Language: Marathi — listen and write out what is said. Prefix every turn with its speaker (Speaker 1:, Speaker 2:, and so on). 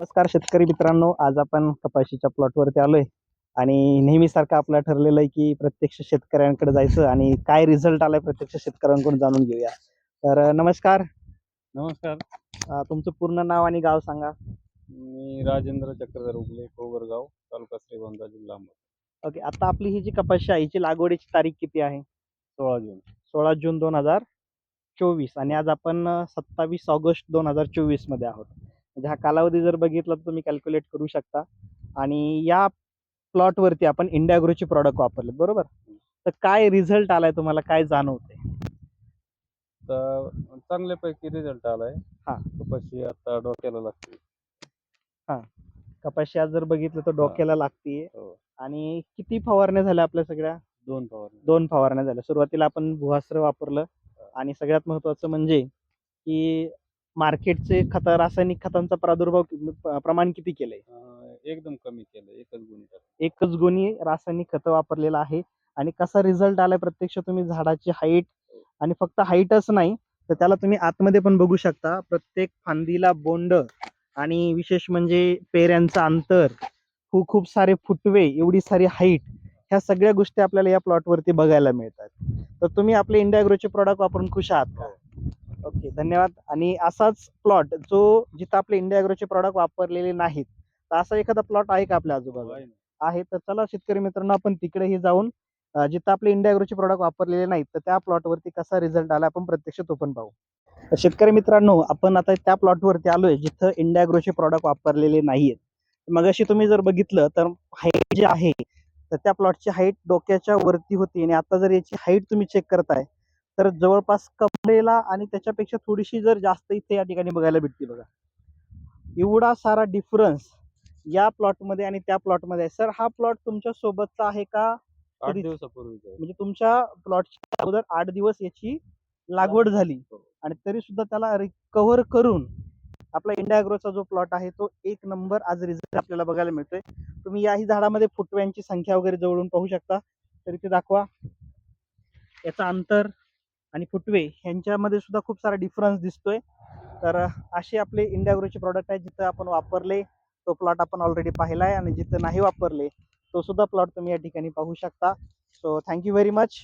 Speaker 1: नमस्कार शेतकरी मित्रांनो आज आपण कपाशीच्या प्लॉटवरती आलोय. आणि नेहमीसारखं आपलं ठरलेलं आहे की प्रत्यक्ष शेतकऱ्यांकडे जायचं आणि काय रिझल्ट आलाय प्रत्यक्ष शेतकऱ्यांकडून जाणून घेऊया. तर नमस्कार.
Speaker 2: नमस्कार.
Speaker 1: अं, तुमचं पूर्ण नाव आणि गाव सांगा.
Speaker 2: मी राजेंद्र चक्रधर उगले कोगरगाव तालुका श्रीगोंदा जिल्हा अहमदनगर.
Speaker 1: ओके आता आपली ही जी कपाशी आहे हिची लागवडीची तारीख किती आहे?
Speaker 2: सोळा जून.
Speaker 1: सोळा जून दोन हजार चोवीस. आणि आज आपण सत्तावीस ऑगस्ट दोन हजार चोवीसमध्ये आहोत. म्हणजे हा कालावधी जर बघितला तर तुम्ही कॅल्क्युलेट करू शकता. आणि या प्लॉटवरती आपण इंडियाग्रोचे प्रॉडक्ट वापरले बरोबर? तर काय रिझल्ट आलाय तुम्हाला काय जाणवते
Speaker 2: तर चांगल्यापैकी रिझल्ट आलाय.
Speaker 1: हा.
Speaker 2: कपाशी आता डोक्याला लागते.
Speaker 1: कपाशी आज जर बघितलं तर डोक्याला लागतीये.
Speaker 2: हो.
Speaker 1: आणि किती फवारण्या झाल्या आपल्या सगळ्या?
Speaker 2: दोन फवारणी
Speaker 1: दोन फवारण्या झाल्या. सुरुवातीला आपण भुवास्त्र वापरलं. आणि सगळ्यात महत्वाचं म्हणजे की मार्केटचे खत रासायनिक खतांचा प्रादुर्भाव कि- प्रमाण किती केलंय?
Speaker 2: अं, एकदम कमी केलं एकच गुणी टाकलं.
Speaker 1: एकच गुणी रासायनिक खतं वापरलेलं आहे. आणि कसा रिझल्ट आलाय प्रत्यक्ष तुम्ही झाडाची हाईट आणि फक्त हाईटच नाही तर त्याला तुम्ही आतमध्ये पण बघू शकता. प्रत्येक फांदीला बोंड आणि विशेष म्हणजे पेऱ्यांचं अंतर खूप खूप सारे फुटवे एवढी सारी हाईट ह्या सगळ्या गोष्टी आपल्याला या प्लॉटवरती बघायला मिळतात. तर तुम्ही आपले इंडिया चे प्रॉडक्ट वापरून खुश आहात का? ओके धन्यवाद. आणि असाच प्लॉट जो जिथं आपले इंडिया चे प्रॉडक्ट वापरलेले नाहीत तर असा एखादा प्लॉट आहे का आपल्या आजूबाजूला?
Speaker 2: आहे
Speaker 1: तर चला शेतकरी मित्रांनो आपण तिकडेही जाऊन जिथं आपले इंडियाग्रोचे प्रॉडक्ट वापरलेले नाहीत तर त्या प्लॉटवरती कसा रिझल्ट आला आपण प्रत्यक्ष तो पण पाहू. तर शेतकरी मित्रांनो आपण आता त्या प्लॉटवरती आलोय जिथं इंडियाग्रोचे प्रॉडक्ट वापरलेले नाहीयेत. मगाशी तुम्ही जर बघितलं तर हाईट जे आहे तर त्या प्लॉटची हाईट डोक्याच्या वरती होती आणि आता जर याची हाईट तुम्ही चेक करताय तर जवळपास कमरेला आणि त्याच्यापेक्षा थोडीशी जर जास्त इथे या ठिकाणी बघायला भेटते बघा. एवढा सारा डिफरन्स या प्लॉटमध्ये आणि त्या प्लॉटमध्ये आहे. सर हा प्लॉट तुमच्या सोबतचा आहे का?
Speaker 2: आठ.
Speaker 1: म्हणजे तुमच्या प्लॉटच्या अगोदर आठ दिवस याची लागवड झाली. आणि तरी सुद्धा त्याला रिकव्हर करून आपला इंडियाग्रोचा जो प्लॉट आहे तो एक नंबर आज रिझल्ट आपल्याला बघायला मिळतोय. तुम्ही याही झाडामध्ये फुटव्यांची संख्या वगैरे जवळून पाहू शकता. तर इथे दाखवा. याचा अंतर आणि फुटवे ह्यांच्यामध्ये सुद्धा खूप सारा डिफरन्स दिसतोय. तर असे आपले इंडियाग्रोचे प्रॉडक्ट आहे जिथं आपण वापरले तो प्लॉट आपण ऑलरेडी पाहिला आहे आणि जिथं नाही वापरले तो सुद्धा प्लॉट तुम्ही या ठिकाणी पाहू शकता. So thank you very much